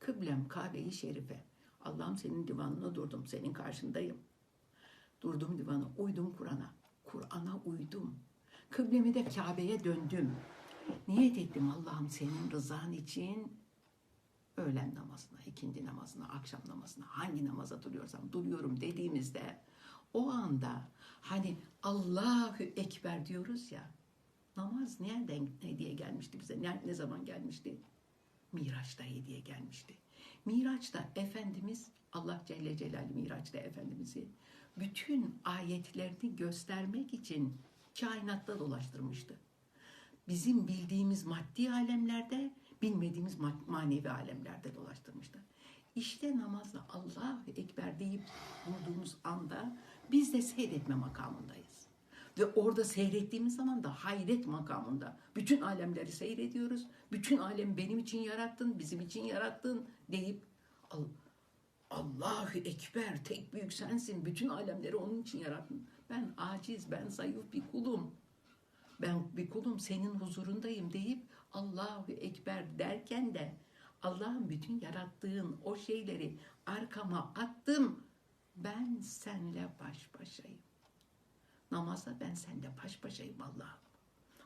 Kıblem Kabe-i Şerife. Allah'ım senin divanına durdum, senin karşındayım. Durdum divana, uydum Kur'an'a. Kur'an'a uydum. Kıblemi de Kabe'ye döndüm. Niyet ettim Allah'ım senin rızan için öğlen namazına, ikindi namazına, akşam namazına, hangi namaza duruyorsam duruyorum dediğimizde o anda hani Allahu Ekber diyoruz ya namaz nereden ne diye gelmişti bize? Ne, ne zaman gelmişti? Miraç'ta hediye gelmişti. Miraç'ta Efendimiz Allah Celle Celaluhu Miraç'ta Efendimiz'i bütün ayetlerini göstermek için kainatta dolaştırmıştı. Bizim bildiğimiz maddi alemlerde, bilmediğimiz ma- manevi alemlerde dolaştırmıştı. İşte namazla Allahu Ekber deyip vurduğumuz anda biz de seyretme makamındayız. Ve orada seyrettiğimiz zaman da hayret makamında. Bütün alemleri seyrediyoruz. Bütün alem benim için yarattın, bizim için yarattın deyip Al- Allahu Ekber, tek büyük sensin. Bütün alemleri onun için yarattın. Ben aciz, ben zayıf bir kulum. Ben bir kulum senin huzurundayım deyip Allahu Ekber derken de Allah'ın bütün yarattığın o şeyleri arkama attım. Ben senle baş başayım. Namazda ben sende baş başayım Allah'ım.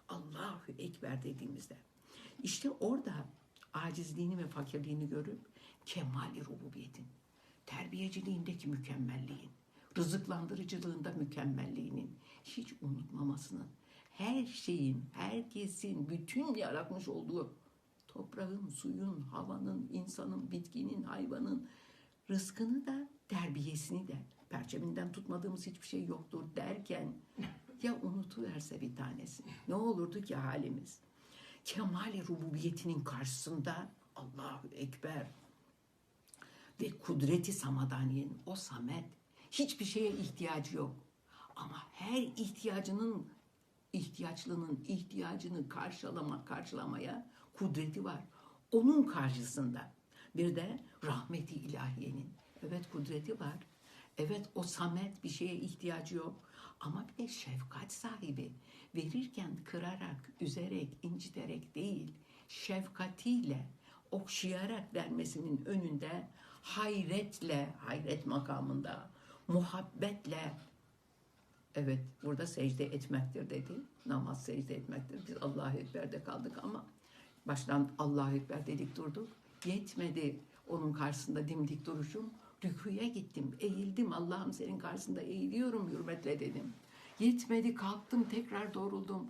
Allahu Ekber dediğimizde. işte orada acizliğini ve fakirliğini görüp kemali rububiyetin, terbiyeciliğindeki mükemmelliğin, rızıklandırıcılığında mükemmelliğinin hiç unutmamasının, her şeyin, herkesin, bütün yaratmış olduğu toprağın, suyun, havanın, insanın, bitkinin, hayvanın rızkını da terbiyesini de perçeminden tutmadığımız hiçbir şey yoktur derken ya unutuverse bir tanesi ne olurdu ki halimiz? Kemali rububiyetinin karşısında Allahu Ekber ve kudreti samadaniyenin o samet hiçbir şeye ihtiyacı yok. Ama her ihtiyacının ihtiyaçlının ihtiyacını karşılama, karşılamaya kudreti var. Onun karşısında bir de rahmeti ilahiyenin evet kudreti var. Evet o samet bir şeye ihtiyacı yok. Ama bir de şefkat sahibi. Verirken kırarak, üzerek, inciterek değil, şefkatiyle, okşayarak vermesinin önünde hayretle, hayret makamında, muhabbetle Evet, burada secde etmektir dedi. Namaz secde etmektir. Biz Allahu Ekber'de kaldık ama baştan Allahu Ekber dedik durduk. Yetmedi onun karşısında dimdik duruşum. Rüküye gittim, eğildim. Allah'ım senin karşısında eğiliyorum hürmetle dedim. Yetmedi kalktım, tekrar doğruldum.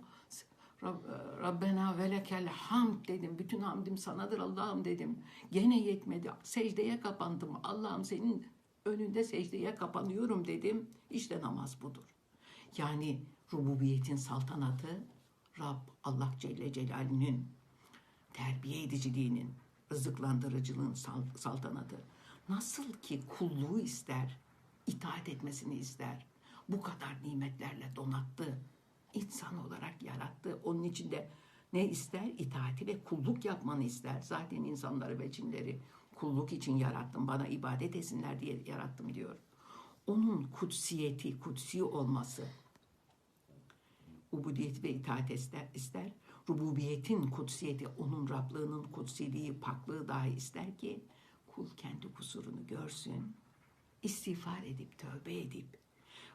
Rab- Rabbena ve hamd dedim. Bütün hamdim sanadır Allah'ım dedim. Gene yetmedi. Secdeye kapandım. Allah'ım senin önünde secdeye kapanıyorum dedim. İşte namaz budur. Yani rububiyetin saltanatı Rab Allah Celle Celaluhu'nun terbiye ediciliğinin, rızıklandırıcılığın sal- saltanatı nasıl ki kulluğu ister, itaat etmesini ister. Bu kadar nimetlerle donattı. insan olarak yarattı. Onun içinde ne ister? İtaati ve kulluk yapmanı ister. Zaten insanları ve cinleri kulluk için yarattım. Bana ibadet etsinler diye yarattım diyor. Onun kutsiyeti, kutsi olması, ubudiyeti ve itaat ister, ister. Rububiyetin kutsiyeti, onun Rablığının kutsiliği, paklığı dahi ister ki kul kendi kusurunu görsün, istiğfar edip, tövbe edip,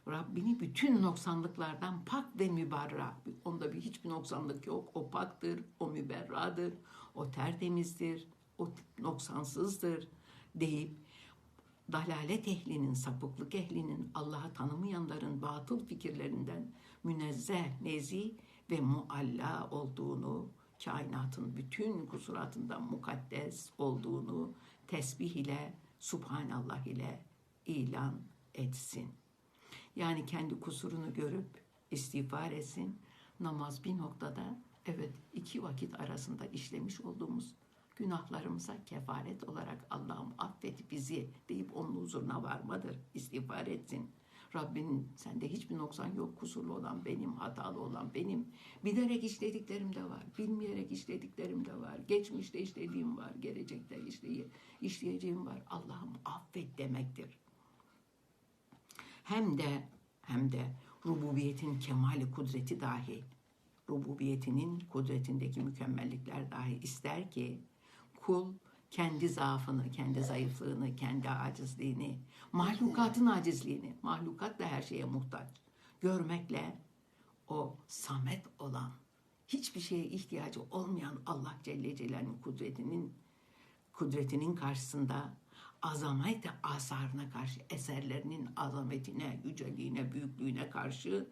Rabbini bütün noksanlıklardan pak ve müberra. Onda bir hiçbir noksanlık yok. O paktır, o müberradır, o tertemizdir, o noksansızdır deyip dalalet ehlinin, sapıklık ehlinin, Allah'ı tanımayanların batıl fikirlerinden münezzeh, nezih ve mualla olduğunu, kainatın bütün kusuratından mukaddes olduğunu tesbih ile, subhanallah ile ilan etsin. Yani kendi kusurunu görüp istiğfar etsin. Namaz bir noktada evet iki vakit arasında işlemiş olduğumuz günahlarımıza kefaret olarak Allah'ım affet bizi deyip onun huzuruna varmadır. İstiğfar etsin. Rabbinin sende hiçbir noksan yok. Kusurlu olan benim, hatalı olan benim. Bilerek işlediklerim de var. Bilmeyerek işlediklerim de var. Geçmişte işlediğim var. Gelecekte işleye, işleyeceğim var. Allah'ım affet demektir hem de hem de rububiyetin kemali kudreti dahi rububiyetinin kudretindeki mükemmellikler dahi ister ki kul kendi zaafını, kendi zayıflığını, kendi acizliğini, mahlukatın acizliğini, mahlukat da her şeye muhtaç. Görmekle o samet olan, hiçbir şeye ihtiyacı olmayan Allah Celle Celal'in kudretinin kudretinin karşısında azamet asarına karşı, eserlerinin azametine, yüceliğine, büyüklüğüne karşı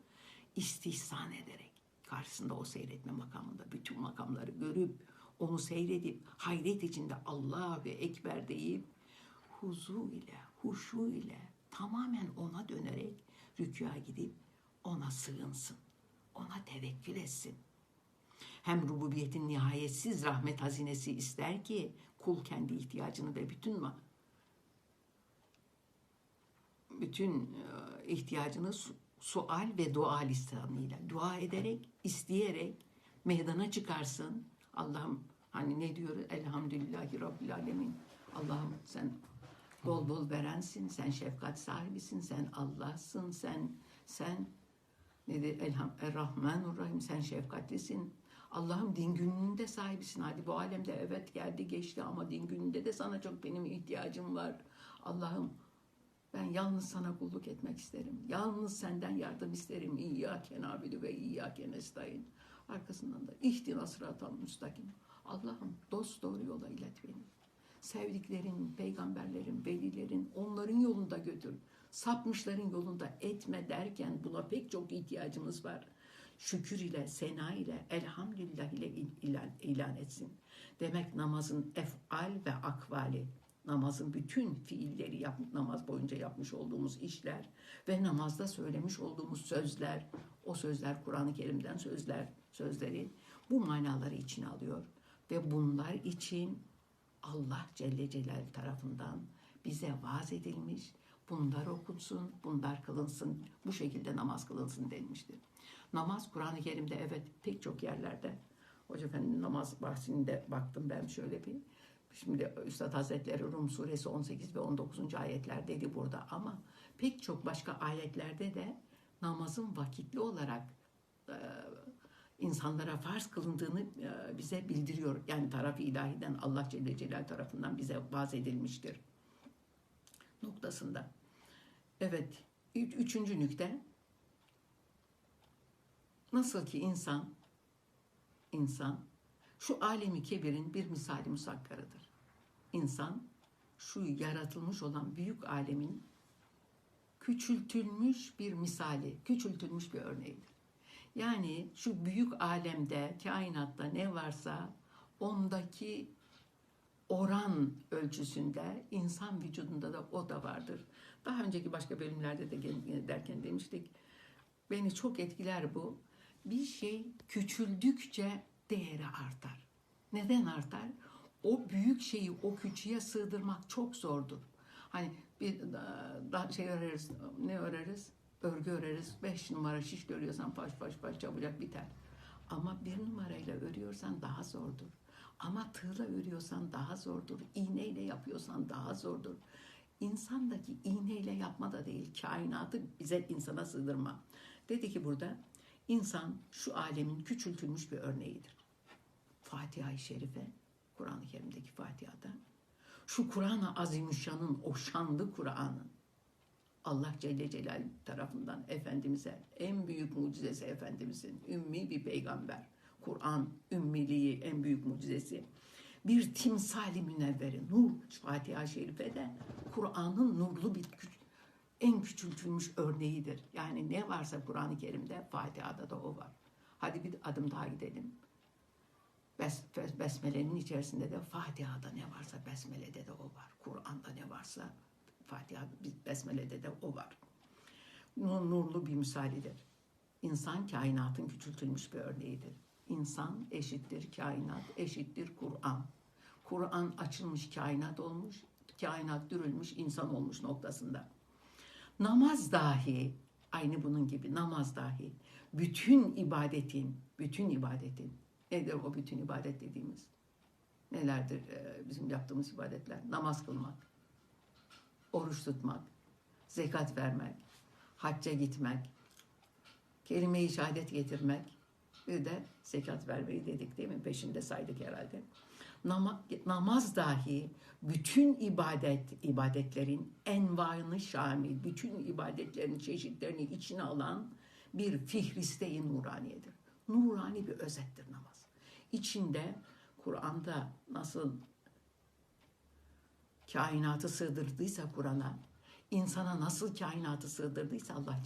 istihsan ederek karşısında o seyretme makamında bütün makamları görüp onu seyredip hayret içinde Allahu Ekber deyip huzu ile, huşu ile tamamen ona dönerek rükûa gidip ona sığınsın. Ona tevekkül etsin. Hem rububiyetin nihayetsiz rahmet hazinesi ister ki kul kendi ihtiyacını ve bütün ma- bütün e, ihtiyacını su- sual ve dua lisanıyla dua ederek, isteyerek meydana çıkarsın. Allah'ım hani ne diyor? Elhamdülillahi Rabbil Alemin. Allah'ım sen bol bol verensin, sen şefkat sahibisin, sen Allah'sın, sen sen ne de Elham Errahmanurrahim sen şefkatlisin. Allah'ım din gününde sahibisin. Hadi bu alemde evet geldi geçti ama din gününde de sana çok benim ihtiyacım var. Allah'ım ben yalnız sana kulluk etmek isterim. Yalnız senden yardım isterim. İyyâke nâbidu ve iyyâke nestaîn. Arkasından da ihtina sıratal müstakim. Allah'ım dost doğru yola ilet beni. Sevdiklerin, peygamberlerin, velilerin onların yolunda götür. Sapmışların yolunda etme derken buna pek çok ihtiyacımız var. Şükür ile, sena ile, elhamdülillah ile il- ilan, ilan etsin. Demek namazın efal ve akvali, namazın bütün fiilleri yap, namaz boyunca yapmış olduğumuz işler ve namazda söylemiş olduğumuz sözler, o sözler Kur'an-ı Kerim'den sözler, sözleri bu manaları içine alıyor ve bunlar için Allah Celle Celal tarafından bize vaaz edilmiş, bunlar okunsun, bunlar kılınsın, bu şekilde namaz kılınsın denmiştir. Namaz Kur'an-ı Kerim'de evet pek çok yerlerde, Hoca Efendi'nin namaz bahsinde baktım ben şöyle bir, Şimdi Üstad Hazretleri Rum suresi 18 ve 19. ayetler dedi burada ama pek çok başka ayetlerde de namazın vakitli olarak e, insanlara farz kılındığını e, bize bildiriyor. Yani tarafı ilahiden Allah Celle Celal tarafından bize vaz edilmiştir. Noktasında. Evet. üç- Üçüncü nükte. Nasıl ki insan insan şu alemi kebirin bir misali musakkarıdır. İnsan şu yaratılmış olan büyük alemin küçültülmüş bir misali, küçültülmüş bir örneğidir. Yani şu büyük alemde, kainatta ne varsa ondaki oran ölçüsünde insan vücudunda da o da vardır. Daha önceki başka bölümlerde de gel- derken demiştik. Beni çok etkiler bu. Bir şey küçüldükçe değeri artar. Neden artar? O büyük şeyi o küçüğe sığdırmak çok zordur. Hani bir da, da- şey öreriz, ne öreriz? Örgü öreriz. Beş numara şiş görüyorsan paş paş paş çabucak biter. Ama bir numarayla örüyorsan daha zordur. Ama tığla örüyorsan daha zordur. İğneyle yapıyorsan daha zordur. İnsandaki iğneyle yapma da değil, kainatı bize insana sığdırma. Dedi ki burada, insan şu alemin küçültülmüş bir örneğidir. Fatiha-i Şerife, Kur'an-ı Kerim'deki Fatiha'da, şu Kur'an-ı Azimüşşan'ın, o şanlı Kur'an'ın, Allah Celle Celal tarafından Efendimiz'e en büyük mucizesi Efendimiz'in ümmi bir peygamber. Kur'an ümmiliği en büyük mucizesi. Bir timsali münevveri nur Fatiha Şerife'de Kur'an'ın nurlu bir en küçültülmüş örneğidir. Yani ne varsa Kur'an-ı Kerim'de Fatiha'da da o var. Hadi bir adım daha gidelim. Bes, bes- besmele'nin içerisinde de Fatiha'da ne varsa Besmele'de de o var. Kur'an'da ne varsa Fatiha, Besmele'de de o var. Nur, nurlu bir misalidir. İnsan kainatın küçültülmüş bir örneğidir. İnsan eşittir kainat, eşittir Kur'an. Kur'an açılmış kainat olmuş, kainat dürülmüş insan olmuş noktasında. Namaz dahi aynı bunun gibi namaz dahi bütün ibadetin, bütün ibadetin nedir o bütün ibadet dediğimiz? Nelerdir e, bizim yaptığımız ibadetler? Namaz kılmak, oruç tutmak, zekat vermek, hacca gitmek, kelime-i şehadet getirmek, bir de zekat vermeyi dedik değil mi? Peşinde saydık herhalde. Nama- namaz dahi bütün ibadet ibadetlerin envağını şamil, bütün ibadetlerin çeşitlerini içine alan bir fihriste-i nuraniyedir. Nurani bir özettir namaz. İçinde Kur'an'da nasıl kainatı sığdırdıysa Kur'an'a, insana nasıl kainatı sığdırdıysa Allah